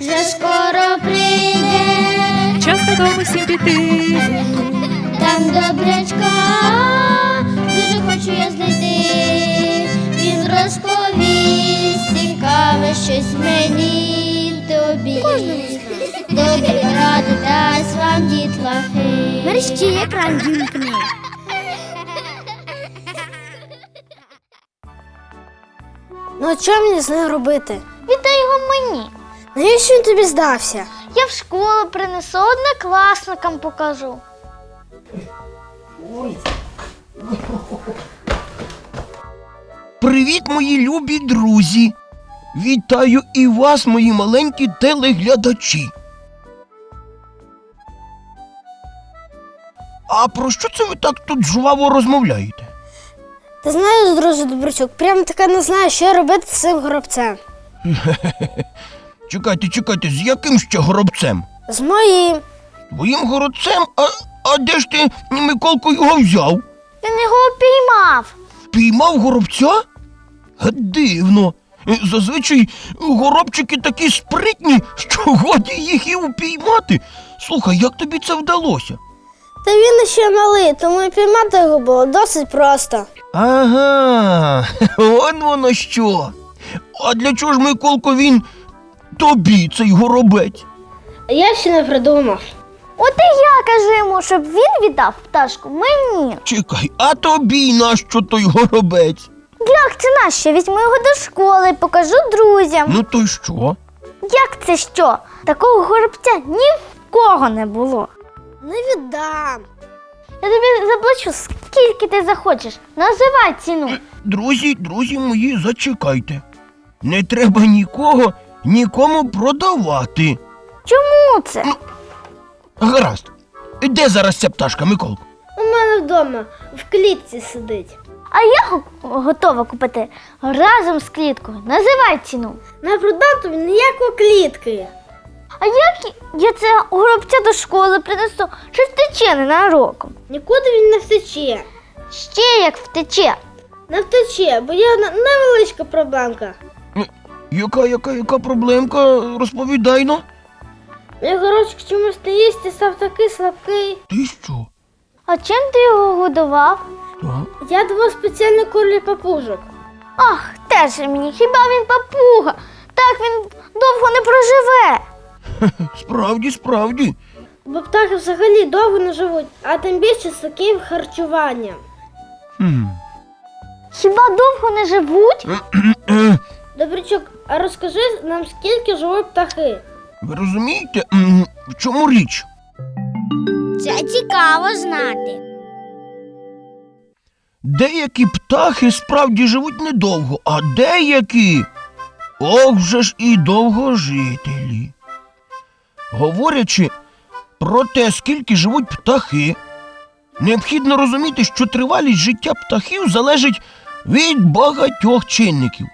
вже скоро прийде, Час додому всім піти. там добрячка, дуже хочу я знайти. Він розповість цікаве щось мені й тобі. Добрі ради дасть вам дітлахи. Мерщі екран вімкни. Ну, що мені з ним робити? Віддай його мені. Навіщо він тобі здався? Я в школу принесу однокласникам покажу. Привіт, мої любі друзі! Вітаю і вас, мої маленькі телеглядачі. А про що це ви так тут жваво розмовляєте? Ти знаєш, друже Добрячук, прямо таке не знаю, що робити з цим горобцем. Чекайте, чекайте, з яким ще горобцем? З моїм. Твоїм горобцем? А, а де ж ти, Миколко, його взяв? Він його упіймав. Впіймав горобця? Га, Дивно. Е, Зазвичай горобчики такі спритні, що годі їх і упіймати. Слухай, як тобі це вдалося? Та він ще малий, тому і піймати його було досить просто. Ага, он воно що. А для чого ж, Миколко, він тобі цей горобець? А я ще не придумав. От і я кажу йому, щоб він віддав пташку мені. Чекай, а тобі нащо той горобець? Як це нащо? Візьму його до школи, покажу друзям. Ну то й що? Як це що? Такого горобця ні в кого не було. Не віддам. Я тобі заплачу, скільки ти захочеш. Називай ціну. Друзі, друзі мої, зачекайте. Не треба нікого нікому продавати. Чому це? Гаразд. Де зараз ця пташка, Миколко? У мене вдома в клітці сидить. А я го- готова купити разом з кліткою. Називай ціну. Не продам тобі ніякої клітки. А як я це горобця до школи принесу, чи втече ненароком? Нікуди він не втече. Ще як втече. Не втече, бо є одна невеличка проблемка. Яка, яка, яка проблемка? Розповідай ну. Мій горобчик чомусь не їсть і став такий слабкий. Ти що? А чим ти його годував? Так. Я давав спеціальний корлі папужок. Ах, теж мені, хіба він папуга? Так він довго не проживе. Справді, справді. Бо птахи взагалі довго не живуть, а тим більше з таким харчуванням. Хм. Хіба довго не живуть? Добрячок, а розкажи нам, скільки живуть птахи? Ви розумієте, в чому річ? Це цікаво знати. Деякі птахи справді живуть недовго, а деякі ох вже ж і довгожителі. Говорячи про те, скільки живуть птахи, необхідно розуміти, що тривалість життя птахів залежить від багатьох чинників.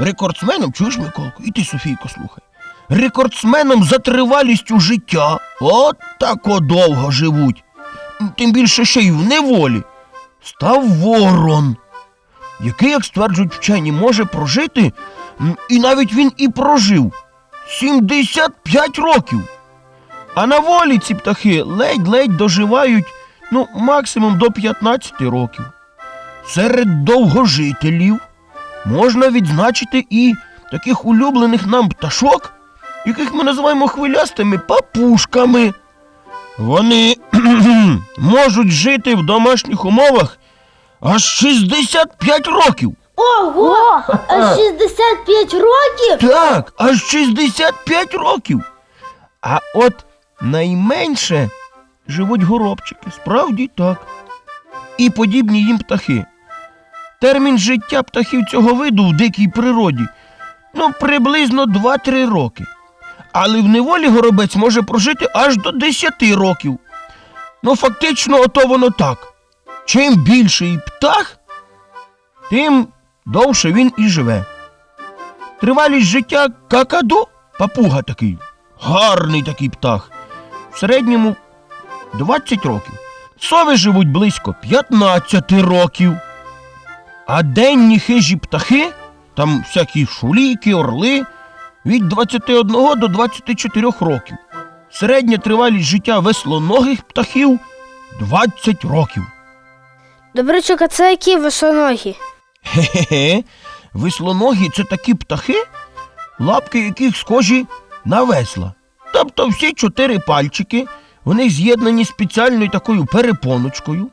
Рекордсменом, чуєш, Миколку, і ти, Софійко, слухай. Рекордсменом за тривалістю життя от тако довго живуть. Тим більше ще й в неволі став ворон, який, як стверджують вчені, може прожити, і навіть він і прожив 75 років. А на волі ці птахи ледь-ледь доживають ну, максимум до 15 років. Серед довгожителів можна відзначити і таких улюблених нам пташок, яких ми називаємо хвилястими папушками. Вони можуть жити в домашніх умовах аж 65 років. Ого! А 65 років? Так, аж 65 років. А от найменше живуть горобчики, справді так. І подібні їм птахи. Термін життя птахів цього виду в дикій природі ну, приблизно 2-3 роки. Але в неволі горобець може прожити аж до 10 років. Ну, фактично, ото воно так. Чим більший птах, тим довше він і живе. Тривалість життя какаду, папуга такий, гарний такий птах. В середньому 20 років. Сови живуть близько 15 років. А денні хижі птахи, там всякі шуліки, орли, від 21 до 24 років. Середня тривалість життя веслоногих птахів 20 років. Добрячок, а це які висоногі? Хе-хе-хе. Веслоногі це такі птахи, лапки яких схожі на весла. Тобто всі чотири пальчики, вони з'єднані спеціальною такою перепоночкою,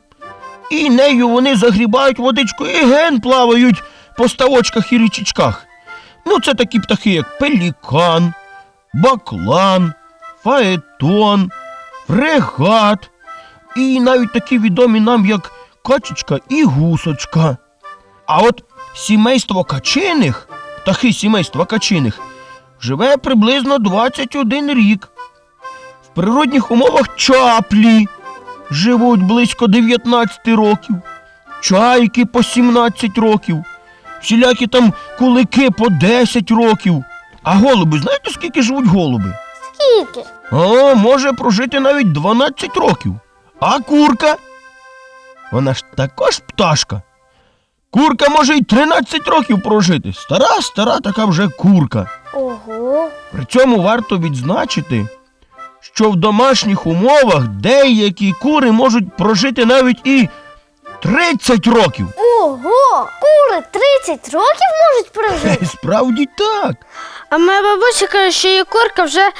і нею вони загрібають водичку і ген плавають по ставочках і річечках. Ну, це такі птахи, як пелікан, баклан, фаетон, фрегат, і навіть такі відомі нам, як качечка і гусочка. А от сімейство качиних, птахи сімейства качиних, живе приблизно 21 рік. В природних умовах чаплі живуть близько 19 років, чайки по 17 років, всілякі там кулики по 10 років. А голуби, знаєте, скільки живуть голуби? Скільки? О, може прожити навіть 12 років. А курка? Вона ж також пташка. Курка може й 13 років прожити. Стара, стара така вже курка. Ого. При цьому варто відзначити, що в домашніх умовах деякі кури можуть прожити навіть і 30 років. Ого! Кури 30 років можуть прожити? Справді так. А моя бабуся каже, що її курка вже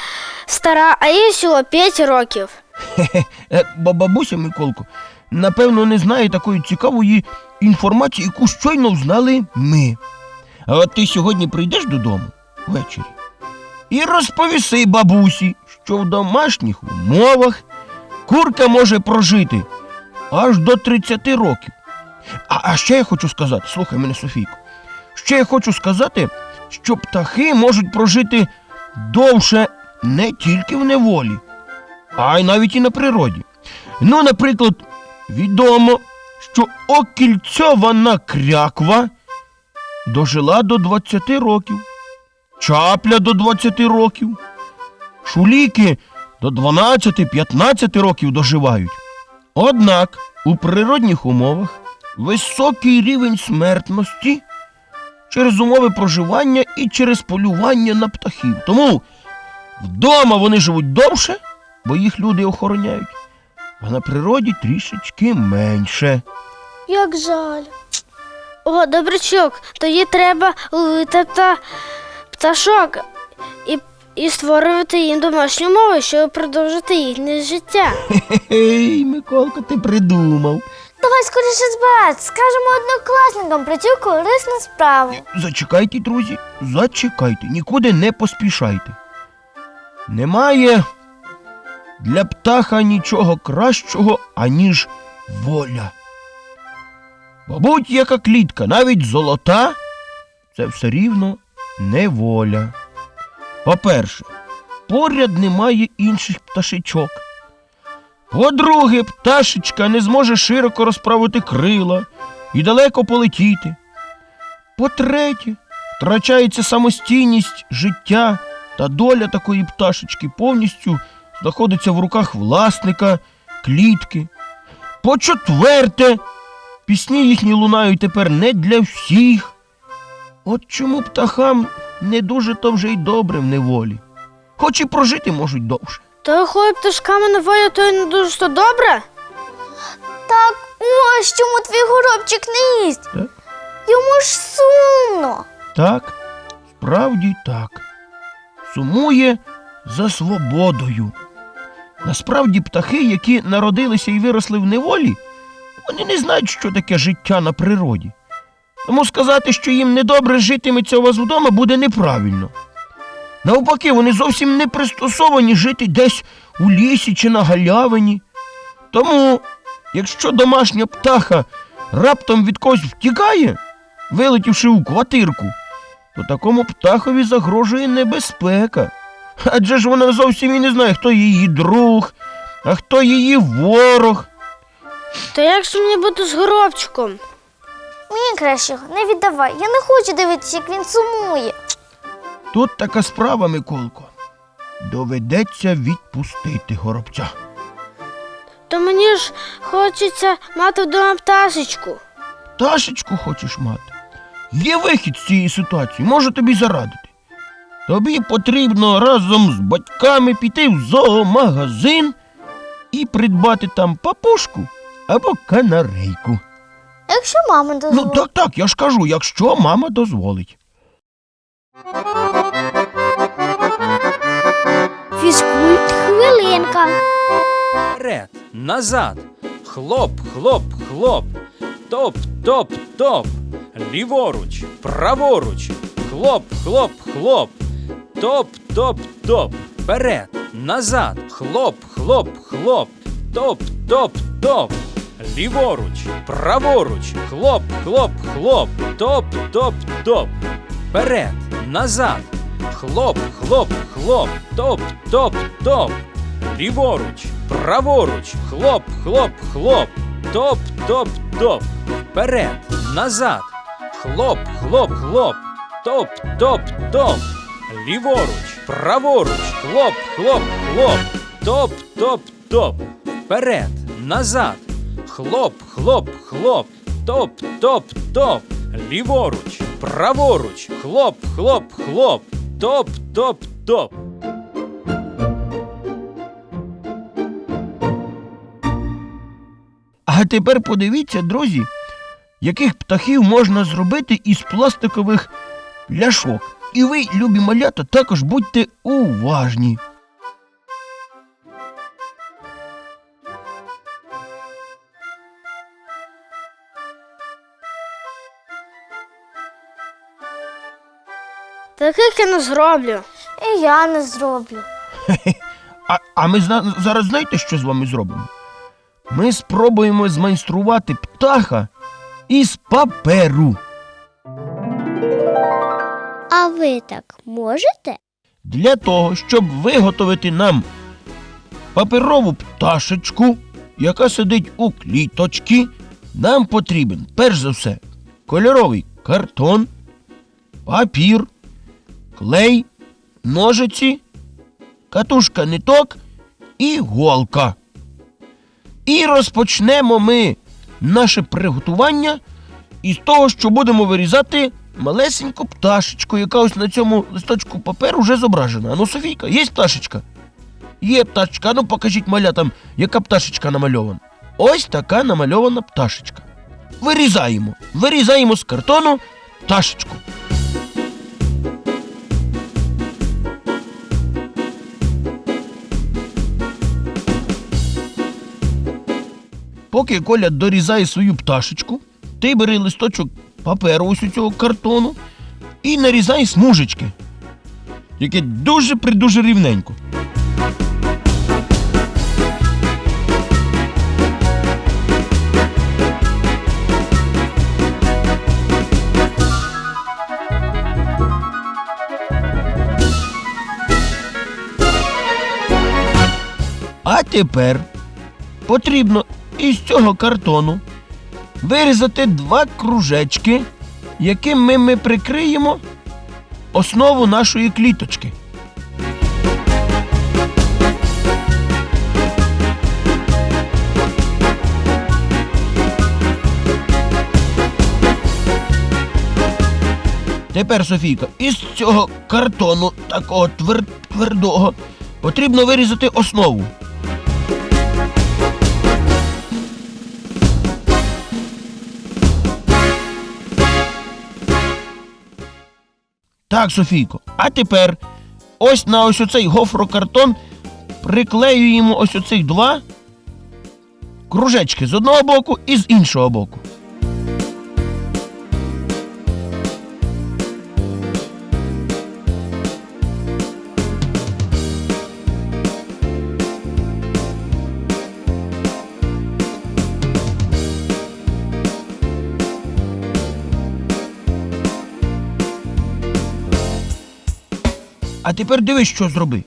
стара, а їй всього 5 років. Хе-хе, е, бо бабуся Миколко, напевно, не знає такої цікавої інформації, яку щойно знали ми. А от ти сьогодні прийдеш додому ввечері і розповіси бабусі, що в домашніх умовах курка може прожити аж до 30 років. А, а ще я хочу сказати, слухай мене, Софійко, ще я хочу сказати, що птахи можуть прожити довше не тільки в неволі, а й навіть і на природі. Ну, наприклад, відомо, що окільцьована кряква дожила до 20 років, чапля до 20 років, шуліки до 12-15 років доживають. Однак у природних умовах високий рівень смертності через умови проживання і через полювання на птахів. Тому вдома вони живуть довше, бо їх люди охороняють, а на природі трішечки менше. Як жаль. О, добрячок, тоді треба пта... пташок і, створювати їм домашні умови, щоб продовжити їхнє життя. Ей, Миколка, ти придумав. Давай скоріше збиратися, скажемо однокласникам про цю корисну справу. Зачекайте, друзі, зачекайте, нікуди не поспішайте. Немає для птаха нічого кращого, аніж воля. Бо будь-яка клітка, навіть золота, це все рівно неволя. По-перше, поряд немає інших пташечок. По-друге, пташечка не зможе широко розправити крила і далеко полетіти. По-третє, втрачається самостійність життя та доля такої пташечки повністю знаходиться в руках власника клітки. По-четверте, пісні їхні лунають тепер не для всіх. От чому птахам не дуже то вже й добре в неволі, хоч і прожити можуть довше. То виходить пташками на волю, то й не дуже то добре? Так ось чому твій горобчик не їсть. Так? Йому ж сумно. Так, справді так. Сумує за свободою. Насправді птахи, які народилися і виросли в неволі, вони не знають, що таке життя на природі. Тому сказати, що їм недобре житиметься у вас вдома, буде неправильно. Навпаки, вони зовсім не пристосовані жити десь у лісі чи на галявині. Тому, якщо домашня птаха раптом від когось втікає, вилетівши у квартирку, то такому птахові загрожує небезпека. Адже ж вона зовсім і не знає, хто її друг, а хто її ворог. То як ж мені бути з горобчиком? Мені краще його не віддавай. Я не хочу дивитися, як він сумує. Тут така справа, Миколко. Доведеться відпустити горобця. То мені ж хочеться мати вдома пташечку. Пташечку хочеш мати. Є вихід з цієї ситуації, можу тобі зарадити. тобі потрібно разом з батьками піти в зоомагазин і придбати там папушку або канарейку. Якщо мама дозволить. Ну так, так, я ж кажу, якщо мама дозволить. Фізкульт хвилинка. Вперед, назад, хлоп, хлоп, хлоп, топ, топ, топ, ліворуч, праворуч, хлоп, хлоп, хлоп, топ, топ, топ, вперед, назад, хлоп, хлоп, хлоп, топ, топ, топ, ліворуч, праворуч, хлоп, хлоп, хлоп, топ, топ, топ, вперед, назад, хлоп, хлоп, хлоп, топ, топ, топ. Ліворуч, праворуч, хлоп, хлоп, хлоп, топ, топ, топ, вперед, назад, хлоп, хлоп, хлоп, топ, топ, топ, ліворуч, праворуч, хлоп, хлоп, хлоп, топ, топ, топ, вперед, назад, хлоп, хлоп, хлоп, топ, топ, топ, ліворуч, праворуч, хлоп, хлоп, хлоп, топ, топ, топ. А тепер подивіться, друзі, яких птахів можна зробити із пластикових пляшок. І ви, любі малята, також будьте уважні. Таких я не зроблю. І я не зроблю. А, а ми зна- зараз знаєте, що з вами зробимо? Ми спробуємо змайструвати птаха із паперу. А ви так можете? Для того, щоб виготовити нам паперову пташечку, яка сидить у кліточці, нам потрібен, перш за все, кольоровий картон, папір, клей, ножиці, катушка ниток і голка. І розпочнемо ми наше приготування із того, що будемо вирізати малесеньку пташечку, яка ось на цьому листочку паперу вже зображена. Ну, Софійка, є пташечка? Є пташечка. Ну покажіть малятам, яка пташечка намальована. Ось така намальована пташечка. Вирізаємо. Вирізаємо з картону пташечку. Поки Коля дорізає свою пташечку, ти бери листочок паперу ось у цього картону і нарізай смужечки, яке дуже придуже рівненько. А тепер потрібно із цього картону вирізати два кружечки, якими ми прикриємо основу нашої кліточки. Тепер, Софійка, із цього картону, такого твер- твердого, потрібно вирізати основу. Так, Софійко. А тепер ось на ось оцей гофрокартон приклеюємо ось оцих два кружечки з одного боку і з іншого боку. А тепер дивись, що зроби.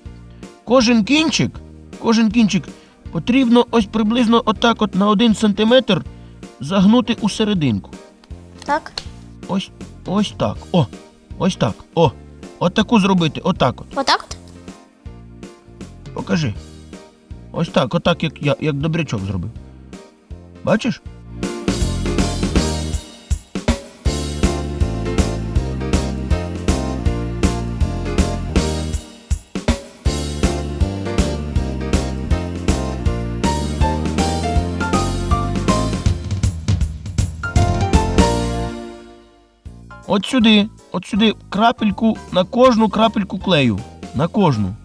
Кожен кінчик, кожен кінчик потрібно ось приблизно отак от на один сантиметр загнути у серединку. Так? Ось, ось так. О, ось так. О. От зробити, отак от. Отак от? Покажи. Ось так, отак, як я, як добрячок зробив. Бачиш? От сюди, от сюди крапельку на кожну крапельку клею. На кожну.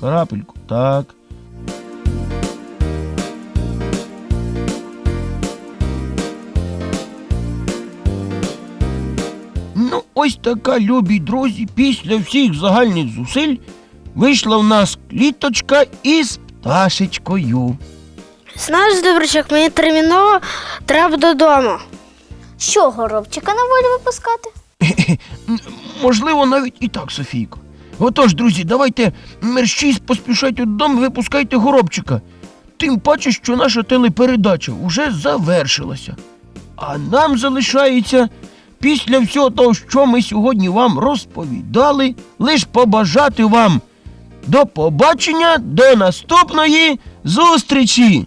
Крапельку. Так. Ну, ось така, любі друзі, після всіх загальних зусиль вийшла в нас кліточка із пташечкою. Знаєш, добрячок, мені терміново треба додому. Що, горобчика на волю випускати? Можливо, навіть і так, Софійко. Отож, друзі, давайте мерщій поспішайте додому, випускайте горобчика. Тим паче, що наша телепередача вже завершилася. А нам залишається після всього того, що ми сьогодні вам розповідали, лиш побажати вам до побачення, до наступної зустрічі!